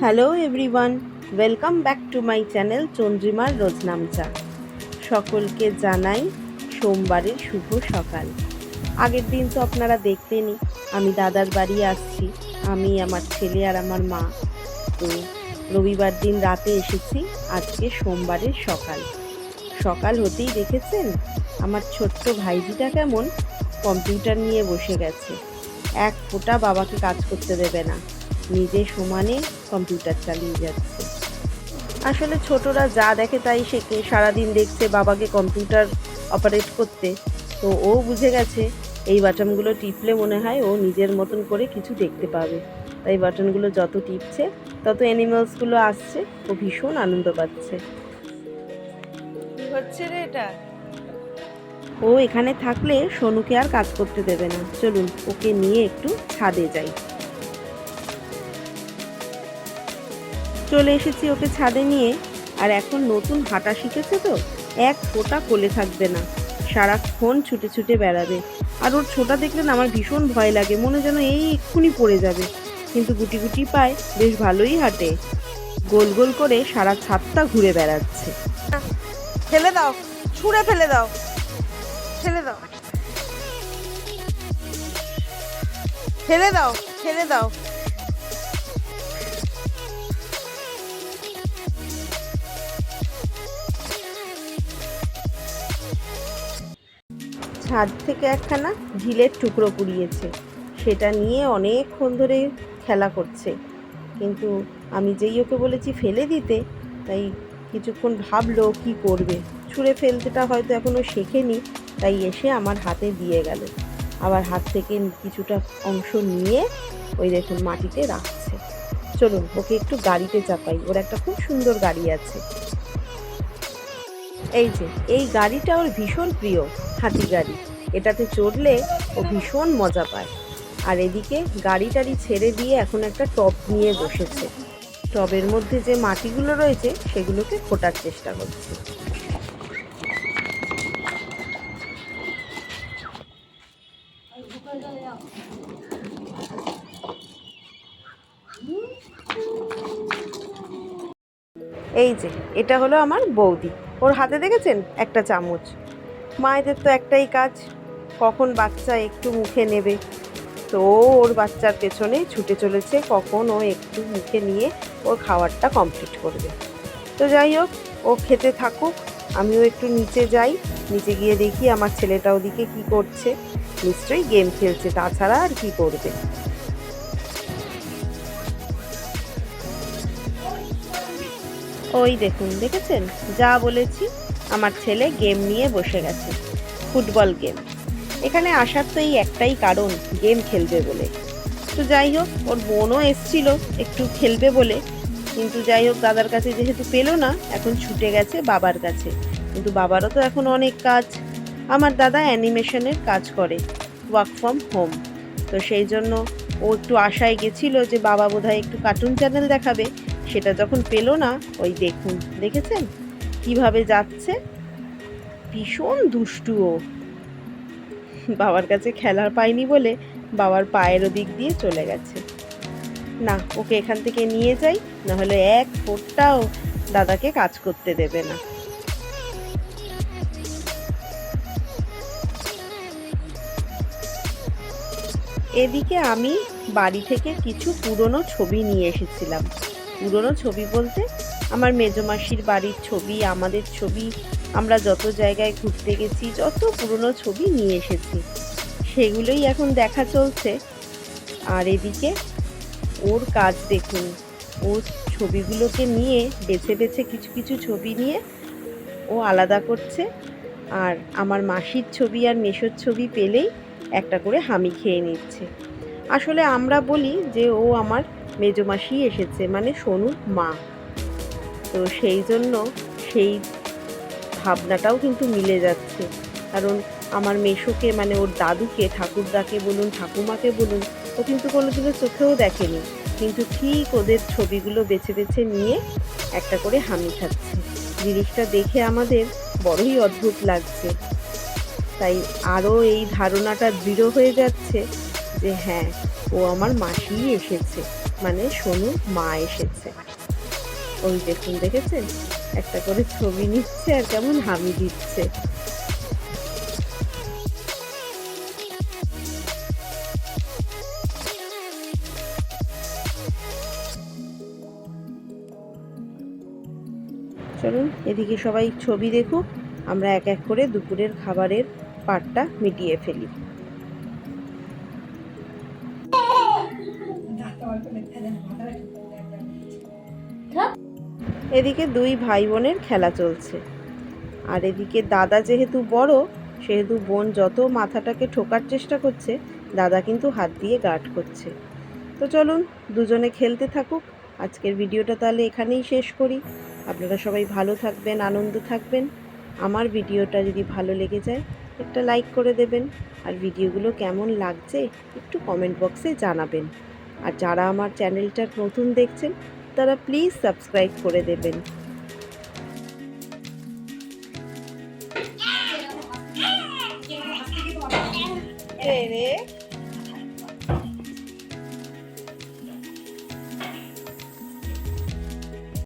Hello everyone welcome back to my channel চন্দ্রিমার রোজনামচা সকলকে জানাই সোমবারের শুভ সকাল। আগের দিন তো আপনারা দেখলেনই, আমি দাদার বাড়ি আসছি, আমি, আমার ছেলে আর আমার মা। তো রবিবার দিন রাতে এসেছি, আজকে সোমবারের সকাল। সকাল হতেই দেখেছেন, আমার ছোট্ট ভাইজিটা কেমন, কম্পিউটার নিয়ে বসে গেছে। এক ফোঁটা বাবাকে কাজ করতে দেবে না। নিজে সমানে কম্পিউটার চালিয়ে যাচ্ছে। আসলে ছোটরা যা দেখে তাই শেখে। সারাদিন দেখছে বাবাকে কম্পিউটার অপারেট করতে। তো ও বুঝে গেছে, এই বাটনগুলো টিপলে মনে হয় ও নিজের মতন করে কিছু দেখতে পাবে। তাই বাটনগুলো যত টিপছে, তত অ্যানিমালসগুলো আসছে। ও ভীষণ আনন্দ পাচ্ছে। কি হচ্ছে রে এটা? ও এখানে থাকলে সোনুকে আর কাজ করতে দেবে না। চলুন, ওকে নিয়ে একটু ছাদে যাই। চলে এসেছি ওকে ছাদে নিয়ে। আর এখন নতুন হাঁটা শিখেছে তো? এক ফোঁটা কোলে থাকবে না। সারাক্ষণ ছুটে ছুটে বেড়াবে। আর ওর ছোটা দেখলে না আমার ভীষণ ভয় লাগে। মনে যেন এই এক্ষুনি পড়ে যাবে। কিন্তু গুটি গুটি পায় বেশ ভালোই হাঁটে। গোল গোল করে সারা ছাদটা ঘুরে বেড়াচ্ছে। ফেলে দাও। ছুঁড়ে ফেলে দাও। ফেলে দাও। ফেলে দাও ফেলে দাও। ছাদ থেকে একখানা ঝিলের টুকরো কুড়িয়েছে সেটা নিয়ে অনেকক্ষণ ধরে খেলা করছে। কিন্তু আমি যেই ওকে বলেছি ফেলে দিতে, তাই কিছুক্ষণ ভাবলো কি করবে। ছুঁড়ে ফেলতেটা হয়তো এখনও শেখেনি। তাই এসে আমার হাতে দিয়ে গেল। আবার হাত থেকে কিছুটা অংশ নিয়ে ওই দেখুন মাটিতে রাখছে। চলুন, ওকে একটু গাড়িতে চাপাই। ওর একটা খুব সুন্দর গাড়ি আছে। এই যে, এই গাড়িটা ওর ভীষণ প্রিয়, হাতি গাড়ি। এটাতে চড়লে ও ভীষণ মজা পায়। আর এদিকে গাড়ি টাড়ি ছেড়ে দিয়ে এখন একটা টব নিয়ে বসেছে। টবের মধ্যে যে মাটিগুলো রয়েছে, সেগুলোকে ফোটার চেষ্টা করছে। এই যে, এটা হলো আমার বৌদি। ওর হাতে দেখেছেন? একটা চামচ। মায়েদের তো একটাই কাজ, কখন বাচ্চা একটু মুখে নেবে। তো ওর বাচ্চার পেছনে ছুটে চলেছে, কখন ও একটু মুখে নিয়ে ওর খাবারটা কমপ্লিট করবে। তো যাই হোক, ও খেতে থাকুক, আমিও একটু নিচে যাই। নিচে গিয়ে দেখি আমার ছেলেটা ওদিকে কি করছে। নিশ্চয়ই গেম খেলছে, তাছাড়া আর কি করবে? ওই দেখুন, দেখেছেন? যা বলেছি, আমার ছেলে গেম নিয়ে বসে গেছে। Football game. এখানে আসার তো এই একটাই কারণ, গেম খেলবে বলে। তো যাই হোক, ওর বোনও এসছিল, একটু খেলবে বলে। কিন্তু যাই হোক, দাদার কাছে যেহেতু পেল না, এখন ছুটে গেছে বাবার কাছে। কিন্তু বাবারও তো এখন অনেক কাজ। আমার দাদা অ্যানিমেশনের কাজ করে, ওয়ার্ক ফ্রম হোম। তো সেই জন্য ও একটু আশায় গেছিল যে বাবা বোধহয় একটু কার্টুন চ্যানেল দেখাবে। সেটা যখন পেল না, ওই দেখুন, দেখেছেন? কীভাবে যাচ্ছে? ভীষণ দুষ্টু ও। বাবার কাছে খেলার পায়নি বলে বাবার পায়ের দিক দিয়ে চলে গেছে। না, ওকে এখান থেকে নিয়ে যাই, নাহলে এক ফোটটাও দাদাকে কাজ করতে দেবে না। এদিকে আমি বাড়ি থেকে কিছু পুরনো ছবি নিয়ে এসেছিলাম। পুরনো ছবি বলতে আমার মেজমাসির বাড়ির ছবি, আমাদের ছবি, আমরা যত জায়গায় ঘুরতে গেছি, যত পুরনো ছবি নিয়ে এসেছি, সেগুলোই এখন দেখা চলছে। আর এদিকে ওর কাজ দেখুন, ওর ছবিগুলোকে নিয়ে, বেছে বেছে কিছু কিছু ছবি নিয়ে ও আলাদা করছে। আর আমার মাসির ছবি আর মেশোর ছবি পেলেই একটা করে হামি খেয়ে নিচ্ছে। আসলে আমরা বলি যে ও আমার মেজমাসি এসেছে মানে সোনুর মা। তো সেই জন্য সেই ভাবনাটাও কিন্তু মিলে যাচ্ছে। কারণ আমার মেশোকে মানে ওর দাদুকে, ঠাকুরদাকে বলুন, ঠাকুমাকে বলুন, ও কিন্তু কোনোদিনও চোখেও দেখেনি। কিন্তু ঠিক ওদের ছবিগুলো বেছে বেছে নিয়ে একটা করে হামি খাচ্ছে। জিনিসটা দেখে আমাদের বড়ই অদ্ভুত লাগছে। তাই আরও এই ধারণাটা দৃঢ় হয়ে যাচ্ছে যে হ্যাঁ ও আমার মাসিই এসেছে। মানে সোনু মা এসেছে। ওই দেখুন দেখেছেন? একটা করে ছবি নিচ্ছে আর কেমন হামি দিচ্ছে। চলুন, এদিকে সবাই ছবি দেখুক। আমরা এক এক করে দুপুরের খাবারের পাটটা মিটিয়ে ফেলি। এদিকে দুই ভাই বোনের খেলা চলছে। আর এদিকে দাদা যেহেতু বড়, সেহেতু বোন যত মাথাটাকে ঠোকার চেষ্টা করছে, দাদা কিন্তু হাত দিয়ে গার্ড করছে। তো চলুন, দুজনে খেলতে থাকুক। আজকের ভিডিওটা তাহলে এখানেই শেষ করি। আপনারা সবাই ভালো থাকবেন, আনন্দ থাকবেন। আমার ভিডিওটা যদি ভালো লেগে যায়, একটা লাইক করে দেবেন। আর ভিডিওগুলো কেমন লাগছে, একটু কমেন্ট বক্সে জানাবেন। আর যারা আমার চ্যানেলটা নতুন দেখছেন তারা প্লিজ সাবস্ক্রাইব করে দেবেন